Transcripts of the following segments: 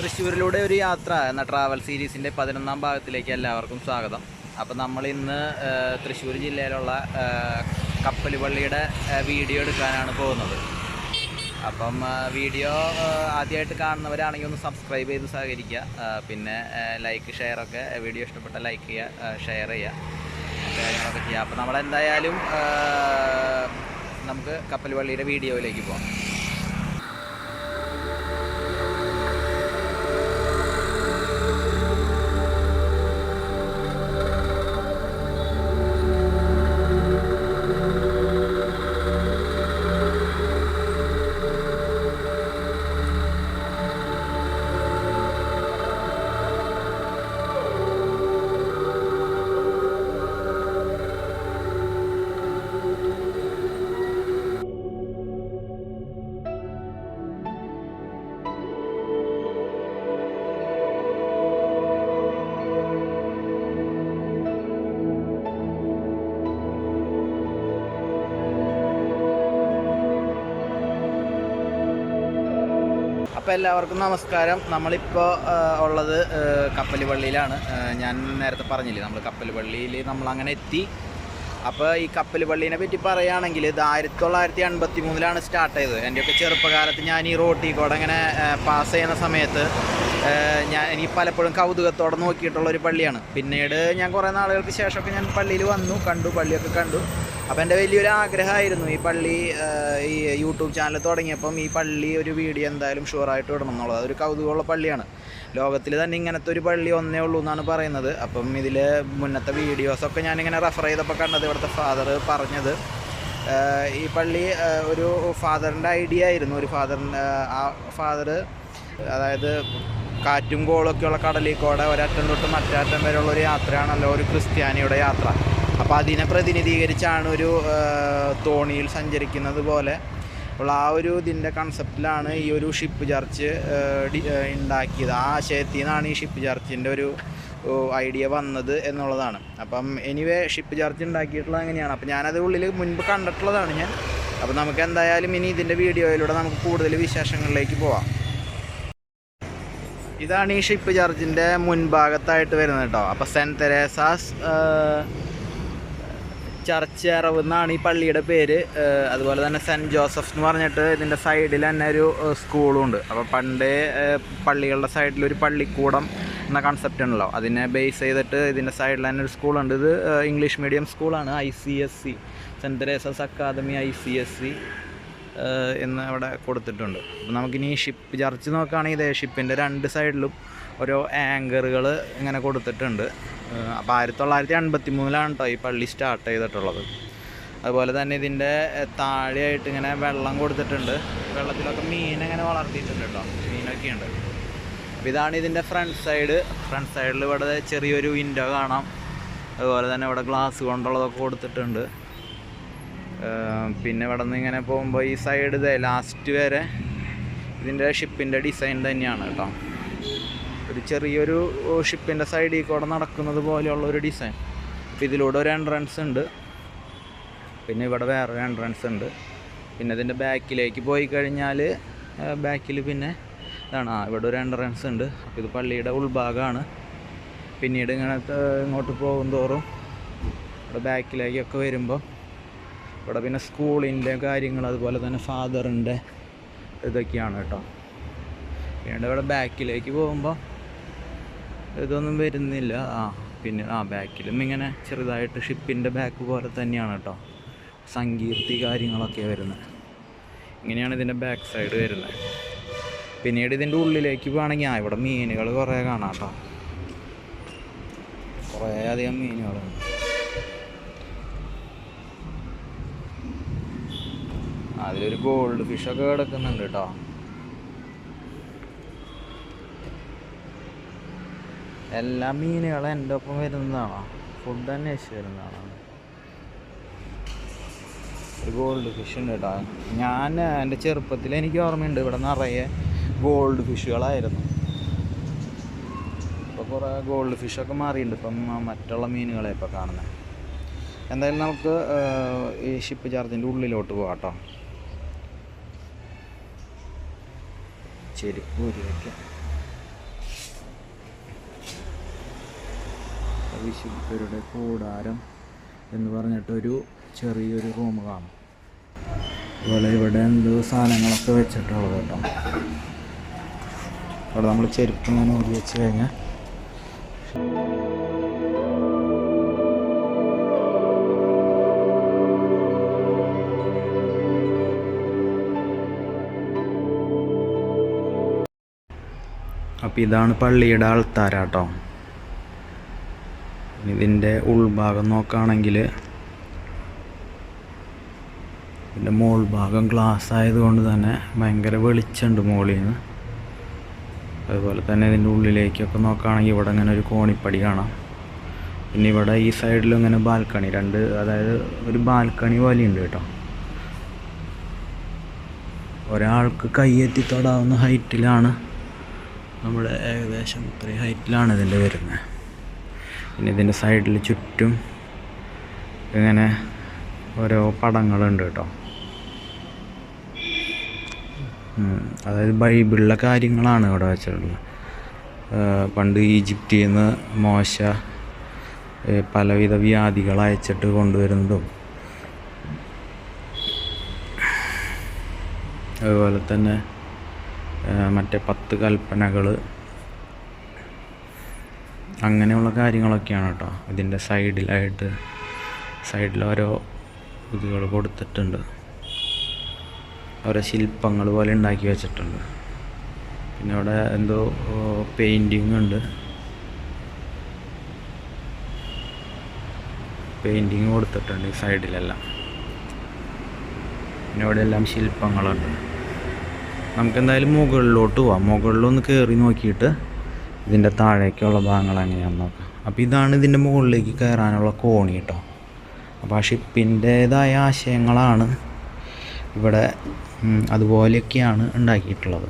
തൃശ്ശൂരിലൂടെ ഒരു യാത്ര എന്ന ട്രാവൽ സീരീസിന്റെ പതിനൊന്നാം ഭാഗത്തിലേക്ക് എല്ലാവർക്കും സ്വാഗതം. അപ്പോൾ നമ്മൾ ഇന്ന് തൃശ്ശൂർ ജില്ലയിലുള്ള കപ്പലുപള്ളിയുടെ പള്ളിയുടെ വീഡിയോ എടുക്കാനാണ് പോകുന്നത്. അപ്പം വീഡിയോ ആദ്യമായിട്ട് കാണുന്നവരാണെങ്കിൽ ഒന്ന് സബ്സ്ക്രൈബ് ചെയ്ത് സഹകരിക്കുക. പിന്നെ ലൈക്ക് ഷെയർ ഒക്കെ വീഡിയോ ഇഷ്ടപ്പെട്ട ലൈക്ക് ചെയ്യുക ഷെയർ ചെയ്യുക. കാര്യങ്ങളൊക്കെ ചെയ്യുക. അപ്പോൾ നമ്മളെന്തായാലും നമുക്ക് കപ്പൽ പള്ളിയുടെ വീഡിയോയിലേക്ക് പോകാം അപ്പോൾ എല്ലാവർക്കും നമസ്കാരം. നമ്മളിപ്പോൾ ഉള്ളത് കപ്പൽ പള്ളിയിലാണ് ഞാൻ നേരത്തെ പറഞ്ഞില്ലേ നമ്മൾ കപ്പൽ പള്ളിയിൽ നമ്മളങ്ങനെ എത്തി. അപ്പോൾ ഈ കപ്പൽ പള്ളീനെ പറ്റി പറയുകയാണെങ്കിൽ ഇത് ആയിരത്തി തൊള്ളായിരത്തി എൺപത്തി മൂന്നിലാണ് സ്റ്റാർട്ട് ചെയ്തത് എന്റെയൊക്കെ ചെറുപ്പകാലത്ത് ഞാൻ ഈ റോട്ടിൽ കൂടെ ഇങ്ങനെ പാസ് ചെയ്യുന്ന സമയത്ത് ഞാൻ എനിക്ക് പലപ്പോഴും കൗതുകത്തോടെ നോക്കിയിട്ടുള്ള ഒരു പള്ളിയാണ്. പിന്നീട് ഞാൻ കുറേ നാളുകൾക്ക് ശേഷമൊക്കെ ഞാൻ പള്ളിയിൽ വന്നു കണ്ടു പള്ളിയൊക്കെ കണ്ടു. അപ്പോൾ എന്റെ വലിയൊരു ആഗ്രഹമായിരുന്നു ഈ പള്ളി ഈ യൂട്യൂബ് ചാനൽ തുടങ്ങിയപ്പം ഈ പള്ളി ഒരു വീഡിയോ എന്തായാലും ഷുവറായിട്ട് ഇടണം എന്നുള്ളത്. അതൊരു കൗതുകമുള്ള പള്ളിയാണ്. ലോകത്തിൽ തന്നെ ഇങ്ങനത്തെ ഒരു പള്ളി ഒന്നേ ഉള്ളൂ എന്നാണ് പറയുന്നത്. അപ്പം ഇതിൽ മുന്നത്തെ വീഡിയോസൊക്കെ ഞാനിങ്ങനെ റെഫർ ചെയ്തപ്പോൾ കണ്ടത് ഇവിടുത്തെ ഫാദർ പറഞ്ഞത്. ഈ പള്ളി ഒരു ഫാദറിന്റെ ഐഡിയ ആയിരുന്നു. ഒരു ഫാദറിന്റെ ആ ഫാദർ അതായത് കാറ്റും കോളൊക്കെയുള്ള കടലിൽ കൂടെ ഒരറ്റം തൊട്ട് മറ്റേ അറ്റം വരെയുള്ള ഒരു യാത്രയാണല്ലോ ഒരു ക്രിസ്ത്യാനിയുടെ യാത്ര. അപ്പോൾ അതിനെ പ്രതിനിധീകരിച്ചാണ് ഒരു തോണിയിൽ സഞ്ചരിക്കുന്നത് പോലെ. അപ്പോൾ ആ ഒരു ഇതിന്റെ കൺസെപ്റ്റിലാണ് ഈ ഒരു ഷിപ്പ് ചർച്ച് ഉണ്ടാക്കിയത്. ആ ആശയത്തിൽ നിന്നാണ് ഈ ഷിപ്പ് ചർച്ചിന്റെ ഒരു ഐഡിയ വന്നത് എന്നുള്ളതാണ്. അപ്പം എനിവേ ഷിപ്പ് ചർച്ച് ഉണ്ടാക്കിയിട്ടുള്ളത് അങ്ങനെയാണ്. അപ്പം ഞാനത് ഉള്ളിൽ മുൻപ് കണ്ടിട്ടുള്ളതാണ് ഞാൻ. അപ്പം നമുക്ക് എന്തായാലും ഇനി ഇതിന്റെ വീഡിയോയിലൂടെ നമുക്ക് കൂടുതൽ വിശേഷങ്ങളിലേക്ക് പോവാം. ഇതാണ് ഈ ഷിപ്പ് ചർച്ചിന്റെ മുൻഭാഗത്തായിട്ട് വരുന്നത് കേട്ടോ. അപ്പോൾ സെന്റ് തെരേസാസ് അറവ് എന്നാണ് ഈ പള്ളിയുടെ പേര്. അതുപോലെ തന്നെ സെന്റ് ജോസഫ് എന്ന് പറഞ്ഞിട്ട് ഇതിന്റെ സൈഡിൽ തന്നെ ഒരു സ്കൂളും ഉണ്ട് അപ്പോൾ പണ്ടേ പള്ളികളുടെ സൈഡിൽ ഒരു പള്ളിക്കൂടം എന്ന കൺസെപ്റ്റ് ഉണ്ടല്ലോ. അതിനെ ബേസ് ചെയ്തിട്ട് ഇതിന്റെ സൈഡിൽ തന്നെ ഒരു സ്കൂളുണ്ട്. ഇത് ഇംഗ്ലീഷ് മീഡിയം സ്കൂളാണ്. I C S C Saint Teresa's Academy I C S C എന്ന് അവിടെ കൊടുത്തിട്ടുണ്ട്. അപ്പോൾ നമുക്കിനി ഷിപ്പ് ചർച്ച് നോക്കുകയാണെങ്കിൽ ഇതേ ഷിപ്പിന്റെ രണ്ട് സൈഡിലും ഓരോ ആങ്കറുകൾ ഇങ്ങനെ കൊടുത്തിട്ടുണ്ട്. അപ്പോൾ ആയിരത്തി തൊള്ളായിരത്തി അൻപത്തി മൂന്നിലാണ് കേട്ടോ ഈ പള്ളി സ്റ്റാർട്ട് ചെയ്തിട്ടുള്ളത്. അതുപോലെ തന്നെ ഇതിന്റെ താഴെയായിട്ട് ഇങ്ങനെ വെള്ളം കൊടുത്തിട്ടുണ്ട്. വെള്ളത്തിലൊക്കെ മീൻ വളർത്തിയിട്ടുണ്ട് കേട്ടോ മീനൊക്കെ ഉണ്ട് അപ്പോൾ ഇതാണ് ഇതിന്റെ ഫ്രണ്ട് സൈഡ് ഫ്രണ്ട് സൈഡിൽ ഇവിടെ ചെറിയൊരു വിൻഡോ കാണാം. അതുപോലെ തന്നെ ഇവിടെ ഗ്ലാസ് കൊണ്ടുള്ളതൊക്കെ കൊടുത്തിട്ടുണ്ട്. പിന്നെ ഇവിടെ നിന്ന് ഇങ്ങനെ പോകുമ്പോൾ ഈ സൈഡ് ലാസ്റ്റ് വരെ ഇതിന്റെ ഷിപ്പിന്റെ ഡിസൈൻ തന്നെയാണ് കേട്ടോ ഒരു ചെറിയൊരു ഷിപ്പിന്റെ സൈഡിൽ കൂടെ നടക്കുന്നത് പോലെയുള്ള ഒരു ഡിസൈൻ അപ്പോൾ ഇതിലൂടെ ഒരു എൻട്രൻസ് ഉണ്ട്. പിന്നെ ഇവിടെ വേറൊരു എൻട്രൻസ് ഉണ്ട്. പിന്നെ ഇതിന്റെ ബാക്കിലേക്ക് പോയി കഴിഞ്ഞാൽ ബാക്കിൽ പിന്നെ ഇതാണ്. ആ ഇവിടെ ഒരു എൻട്രൻസ് ഉണ്ട്. അപ്പോൾ ഇത് പള്ളിയുടെ ഉൾഭാഗമാണ് പിന്നീട് ഇങ്ങനെ ഇങ്ങോട്ട് പോകും തോറും ഇവിടെ ബാക്കിലേക്കൊക്കെ വരുമ്പോൾ ഇവിടെ പിന്നെ സ്കൂളിന്റെ കാര്യങ്ങൾ അതുപോലെ തന്നെ ഫാദറിന്റെ ഇതൊക്കെയാണ് കേട്ടോ. പിന്നീട് ഇവിടെ ബാക്കിലേക്ക് പോകുമ്പോൾ ഇതൊന്നും വരുന്നില്ല. ആ പിന്നെ ആ ബാക്കിലും ഇങ്ങനെ ചെറുതായിട്ട് ഷിപ്പിന്റെ ബാക്ക് പോലെ തന്നെയാണ് കേട്ടോ സങ്കീർത്തി കാര്യങ്ങളൊക്കെ വരുന്നത്. ഇങ്ങനെയാണ് ഇതിന്റെ ബാക്ക് സൈഡ് വരുന്നത്. പിന്നീട് ഇതിന്റെ ഉള്ളിലേക്ക് പോകണമെങ്കിൽ ആ ഇവിടെ മീനുകൾ കുറേ കാണാം കേട്ടോ കുറേ അധികം മീനുകളുണ്ട്. അതിലൊരു ഗോൾഡ് ഫിഷൊക്കെ കിടക്കുന്നുണ്ട് കേട്ടോ എല്ലാ മീനുകളും എന്റെ ഒപ്പം വരുന്നതാണോ? ഫുഡ് അന്വേഷിച്ച് വരുന്നതാണോ? ഒരു ഗോൾഡ് ഫിഷ് ഉണ്ട് കേട്ടോ ഞാൻ എന്റെ ചെറുപ്പത്തിൽ എനിക്ക് ഓർമ്മയുണ്ട് ഇവിടെ നിറയെ ഗോൾഡ് ഫിഷുകളായിരുന്നു ഇപ്പോൾ കുറേ ഗോൾഡ് ഫിഷൊക്കെ മാറിയിട്ടുണ്ട്. ഇപ്പം മറ്റുള്ള മീനുകളെ ഇപ്പോൾ കാണുന്നത് എന്തായാലും നമുക്ക് ഈ ഷിപ്പ് ചാർജിന്റെ ഉള്ളിലോട്ട് പോകാം കേട്ടോ ചെരുപ്പ് വയ്ക്കാം വിശുദ്ധരുടെ കൂടാരം എന്ന് പറഞ്ഞിട്ടൊരു ചെറിയൊരു റൂം കാണും. അതുപോലെ ഇവിടെ എന്തോ സാധനങ്ങളൊക്കെ വെച്ചിട്ടുള്ളത് കേട്ടോ. അവിടെ നമ്മൾ ചെരുപ്പ് ഇങ്ങനെ ഊരി വെച്ച് കഴിഞ്ഞാൽ അപ്പോൾ ഇതാണ് പള്ളിയുടെ ആൾത്താരാട്ടോ ഇതിന്റെ ഉൾഭാഗം നോക്കുകയാണെങ്കിൽ ഇതിന്റെ മോൾ ഭാഗം ഗ്ലാസ് ആയതുകൊണ്ട് തന്നെ ഭയങ്കര വെളിച്ചമുണ്ട് മുകളിൽ നിന്ന്. അതുപോലെ തന്നെ ഇതിന്റെ ഉള്ളിലേക്കൊക്കെ നോക്കുകയാണെങ്കിൽ ഇവിടെ ഇങ്ങനെ ഒരു കോണിപ്പടി കാണാം. പിന്നെ ഇവിടെ ഈ സൈഡിലും ഇങ്ങനെ ബാൽക്കണി രണ്ട് അതായത് ഒരു ബാൽക്കണി പോലെയുണ്ട് കേട്ടോ. ഒരാൾക്ക് കൈയെത്തി തൊടാവുന്ന ഹൈറ്റിലാണ് നമ്മുടെ ഏകദേശം ഇത്രയും ഹൈറ്റിലാണ് ഇതിന്റെ വരുന്നത്. പിന്നെ ഇതിന്റെ സൈഡിൽ ചുറ്റും ഇങ്ങനെ ഓരോ പടങ്ങളുണ്ട് കേട്ടോ. അതായത് ബൈബിളിലെ കാര്യങ്ങളാണ് ഇവിടെ വെച്ചിട്ടുള്ളത് പണ്ട് ഈജിപ്തിൽ നിന്ന് മോശ പലവിധ വ്യാധികൾ അയച്ചിട്ട് കൊണ്ടുവരുന്നതും അതുപോലെ തന്നെ മറ്റേ പത്ത് കൽപ്പനകൾ അങ്ങനെയുള്ള കാര്യങ്ങളൊക്കെയാണ് കേട്ടോ ഇതിന്റെ സൈഡിലായിട്ട് സൈഡിൽ ഓരോ ഇതുകൾ കൊടുത്തിട്ടുണ്ട്. ഓരോ ശില്പങ്ങൾ പോലെ ഉണ്ടാക്കി വെച്ചിട്ടുണ്ട്. പിന്നെ അവിടെ എന്തോ പെയിന്റിങ് ഉണ്ട്. പെയിന്റിങ് കൊടുത്തിട്ടുണ്ട് ഈ സൈഡിലെല്ലാം. പിന്നെ അവിടെ എല്ലാം ശില്പങ്ങളുണ്ട്. നമുക്ക് എന്തായാലും മുകളിലോട്ട് പോവാം. മുകളിലൊന്ന് കയറി നോക്കിയിട്ട് ഇതിന്റെ താഴേക്കുള്ള ഭാഗങ്ങൾ എങ്ങനെയാണെന്ന് നോക്കാം. അപ്പോൾ ഇതാണ് ഇതിന്റെ മുകളിലേക്ക് കയറാനുള്ള കോണി കേട്ടോ. അപ്പോൾ ആ ഷിപ്പിന്റേതായ ആശയങ്ങളാണ് ഇവിടെ അതുപോലെയൊക്കെയാണ് ഉണ്ടാക്കിയിട്ടുള്ളത്.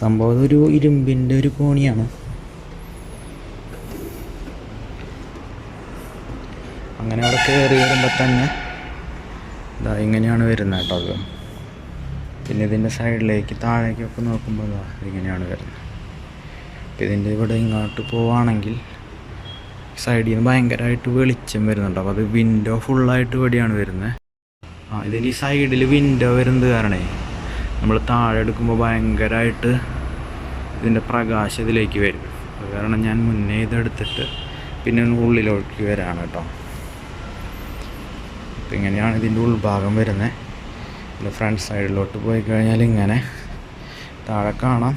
സംഭവം ഒരു ഇരുമ്പിന്റെ ഒരു കോണിയാണ്. അങ്ങനെ അവിടെ കയറി വരുമ്പോൾ തന്നെ ഇതാ ഇങ്ങനെയാണ് വരുന്നത് കേട്ടോ അത്. പിന്നെ ഇതിന്റെ സൈഡിലേക്ക് താഴേക്കൊക്കെ നോക്കുമ്പോൾ ഇതാ ഇങ്ങനെയാണ് വരുന്നത്. അപ്പം ഇതിന്റെ ഇവിടെ ഇങ്ങോട്ട് പോവുകയാണെങ്കിൽ സൈഡിൽ നിന്ന് ഭയങ്കരമായിട്ട് വെളിച്ചം വരുന്നുണ്ട്. അപ്പോൾ അത് വിൻഡോ ഫുള്ളായിട്ട് ഇവിടെയാണ് വരുന്നത് ആ ഇതിന്റെ ഈ സൈഡിൽ വിൻഡോ വരുന്നത് കാരണേ നമ്മൾ താഴെ എടുക്കുമ്പോൾ ഭയങ്കരമായിട്ട് ഇതിന്റെ പ്രകാശം ഇതിലേക്ക് വരും. അത് കാരണം ഞാൻ മുന്നേ ഇതെടുത്തിട്ട് പിന്നെ ഒന്ന് ഉള്ളിലേക്ക് വരാണ് കേട്ടോ. അപ്പം ഇങ്ങനെയാണ് ഇതിന്റെ ഉൾഭാഗം വരുന്നത് പിന്നെ ഫ്രണ്ട് സൈഡിലോട്ട് പോയി കഴിഞ്ഞാൽ ഇങ്ങനെ താഴെ കാണാം.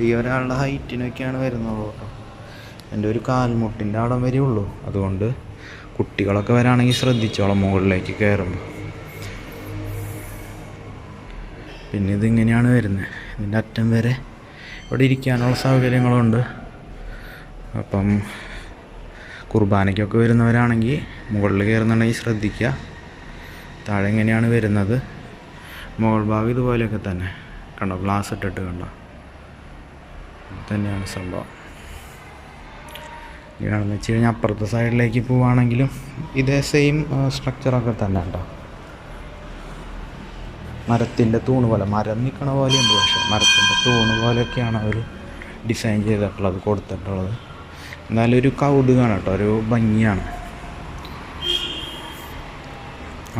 ഈ ഒരാളുടെ ഹൈറ്റിനൊക്കെയാണ് വരുന്നത് കേട്ടോ. എന്റെ ഒരു കാൽമുട്ടിന്റെ അവിടം ഉള്ളൂ. അതുകൊണ്ട് കുട്ടികളൊക്കെ വരാണെങ്കിൽ ശ്രദ്ധിച്ചോളാം മുകളിലേക്ക് കയറുമ്പോൾ. പിന്നെ ഇതിങ്ങനെയാണ് വരുന്നത്. ഇതിന്റെ അറ്റം വരെ ഇവിടെ ഇരിക്കാനുള്ള സൗകര്യങ്ങളുണ്ട്. അപ്പം കുർബാനയ്ക്കൊക്കെ വരുന്നവരാണെങ്കിൽ മുകളിൽ കയറുന്നുണ്ടെങ്കിൽ ശ്രദ്ധിക്കുക. താഴെ എങ്ങനെയാണ് വരുന്നത്? മുകൾ ഭാഗം ഇതുപോലെയൊക്കെ തന്നെ. കണ്ടോ? ഗ്ലാസ് ഇട്ടിട്ട് കണ്ടോ? തന്നെയാണ് സംഭവം. ഇതാണെന്ന് വെച്ച് കഴിഞ്ഞാൽ അപ്പുറത്തെ സൈഡിലേക്ക് പോവുകയാണെങ്കിലും ഇതേ സെയിം സ്ട്രക്ചറൊക്കെ തന്നെ ഉണ്ടോ മരത്തിന്റെ തൂണ് പോലെ മരം നിൽക്കണ പോലെയുണ്ട് പക്ഷേ മരത്തിന്റെ തൂണ് പോലെയൊക്കെയാണ് അവർ ഡിസൈൻ ചെയ്തിട്ടുള്ളത് കൊടുത്തിട്ടുള്ളത്. എന്നാലും ഒരു കൗതുകമാണ് കേട്ടോ ഒരു ഭംഗിയാണ്.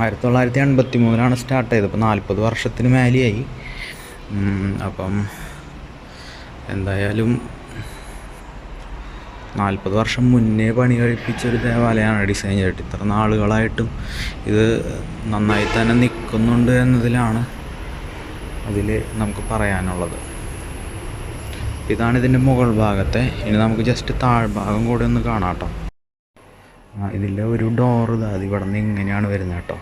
ആയിരത്തി തൊള്ളായിരത്തി എൺപത്തി മൂന്നിലാണ് സ്റ്റാർട്ട് ചെയ്തത്. അപ്പോൾ നാൽപ്പത് വർഷത്തിന് മേലെയായി. അപ്പം എന്തായാലും നാൽപ്പത് വർഷം മുന്നേ പണി കഴിപ്പിച്ചൊരു ദേവാലയമാണ് ഡിസൈൻ ചെയ്തിട്ട്. ഇത്ര നാളുകളായിട്ടും ഇത് നന്നായി തന്നെ നിൽക്കുന്നുണ്ട് എന്നതിലാണ് അതിൽ നമുക്ക് പറയാനുള്ളത്. ഇതാണ് ഇതിന്റെ മുകൾ ഭാഗത്തെ. ഇനി നമുക്ക് ജസ്റ്റ് താഴ്ഭാഗം കൂടെ ഒന്ന് കാണാം കേട്ടോ ഇതിന്റെ ഒരു ഡോർ ഇതാ. അത് ഇവിടെ നിന്ന് ഇങ്ങനെയാണ് വരുന്നത് കേട്ടോ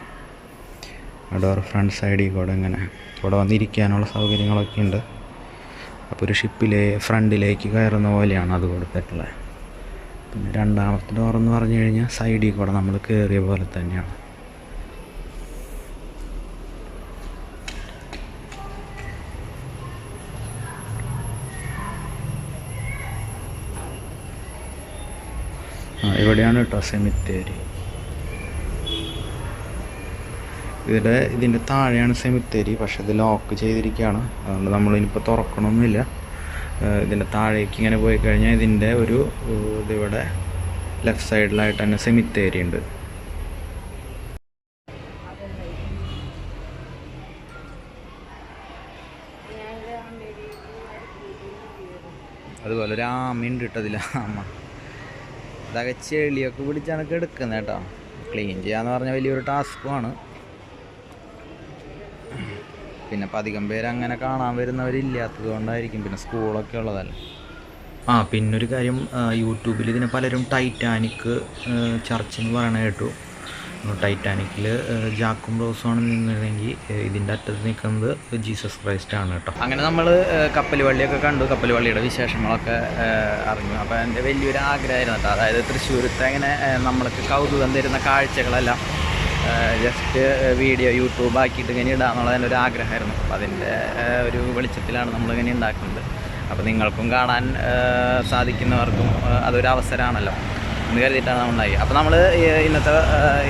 ഡോർ ഫ്രണ്ട് സൈഡിൽ കൂടെ ഇങ്ങനെ ഇവിടെ വന്നിരിക്കാനുള്ള സൗകര്യങ്ങളൊക്കെ ഉണ്ട്. അപ്പോൾ ഒരു ഷിപ്പിലെ ഫ്രണ്ടിലേക്ക് കയറുന്ന പോലെയാണ് അത് കൊടുത്തിട്ടുള്ളത്. പിന്നെ രണ്ടാമത്തെ ഡോർ എന്ന് പറഞ്ഞു കഴിഞ്ഞാൽ സൈഡിൽ കൂടെ നമ്മൾ കയറിയ പോലെ തന്നെയാണ്. ഇവിടെയാണ് കേട്ടോ സെമിത്തേരി ഇതിന്റെ ഇതിന്റെ താഴെയാണ് സെമിത്തേരി പക്ഷേ ഇത് ലോക്ക് ചെയ്തിരിക്കുകയാണ്. അതുകൊണ്ട് നമ്മളിനിപ്പോൾ തുറക്കണമൊന്നുമില്ല തുറക്കണമെന്നില്ല ഇതിന്റെ താഴേക്ക് ഇങ്ങനെ പോയി കഴിഞ്ഞാൽ ഇതിന്റെ ഒരു ഇതിവിടെ ലെഫ്റ്റ് സൈഡിലായിട്ട് തന്നെ സെമിത്തേരി ഉണ്ട്. അതുപോലെ ഒരു ആമയുണ്ട് ഇട്ടതില്ല ആമ. ഇതൊക്കെ ചെളിയൊക്കെ പിടിച്ചാണ് കിടക്കുന്നത് കേട്ടോ. ക്ലീൻ ചെയ്യാന്ന് പറഞ്ഞാൽ വലിയൊരു ടാസ്ക്കുമാണ് പിന്നെ അപ്പം അധികം പേര് അങ്ങനെ കാണാൻ വരുന്നവരില്ലാത്തത് കൊണ്ടായിരിക്കും. പിന്നെ സ്കൂളൊക്കെ ഉള്ളതല്ലേ? ആ പിന്നൊരു കാര്യം യൂട്യൂബിൽ ഇതിനെ പലരും ടൈറ്റാനിക് ചർച്ച് എന്ന് പറയണ കേട്ടു. ടൈറ്റാനിക്കിൽ ജാക്കും റോസുമാണ് നിന്നിരുന്നെങ്കിൽ ഇതിന്റെ അറ്റത്ത് നിൽക്കുന്നത് ജീസസ് ക്രൈസ്റ്റ് ആണ് കേട്ടോ. അങ്ങനെ നമ്മൾ കപ്പൽ വള്ളിയൊക്കെ കണ്ടു. കപ്പൽ വള്ളിയുടെ വിശേഷങ്ങളൊക്കെ അറിഞ്ഞു. അപ്പോൾ എന്റെ വലിയൊരു ആഗ്രഹമായിരുന്നു കേട്ടോ. അതായത് തൃശ്ശൂരത്തെ അങ്ങനെ നമ്മൾക്ക് കൗതുകം തരുന്ന കാഴ്ചകളെല്ലാം ജസ്റ്റ് വീഡിയോ യൂട്യൂബ് ആക്കിയിട്ട് ഇങ്ങനെ ഇടാന്നുള്ളത് എന്റെ ഒരു ആഗ്രഹമായിരുന്നു. അപ്പോൾ അതിന്റെ ഒരു വെളിച്ചത്തിലാണ് നമ്മളിങ്ങനെ ഉണ്ടാക്കുന്നത്. അപ്പോൾ നിങ്ങൾക്കും കാണാൻ സാധിക്കുന്നവർക്കും അതൊരു അവസരമാണല്ലോ എന്ന് കരുതിയിട്ടാണ് നമ്മൾ ഉണ്ടായി അപ്പോൾ നമ്മൾ ഇന്നത്തെ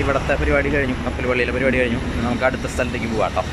ഇവിടുത്തെ പരിപാടി കഴിഞ്ഞു. കപ്പൽ പള്ളിയിലെ പരിപാടി കഴിഞ്ഞു. നമുക്ക് അടുത്ത സ്ഥലത്തേക്ക് പോകാം കേട്ടോ.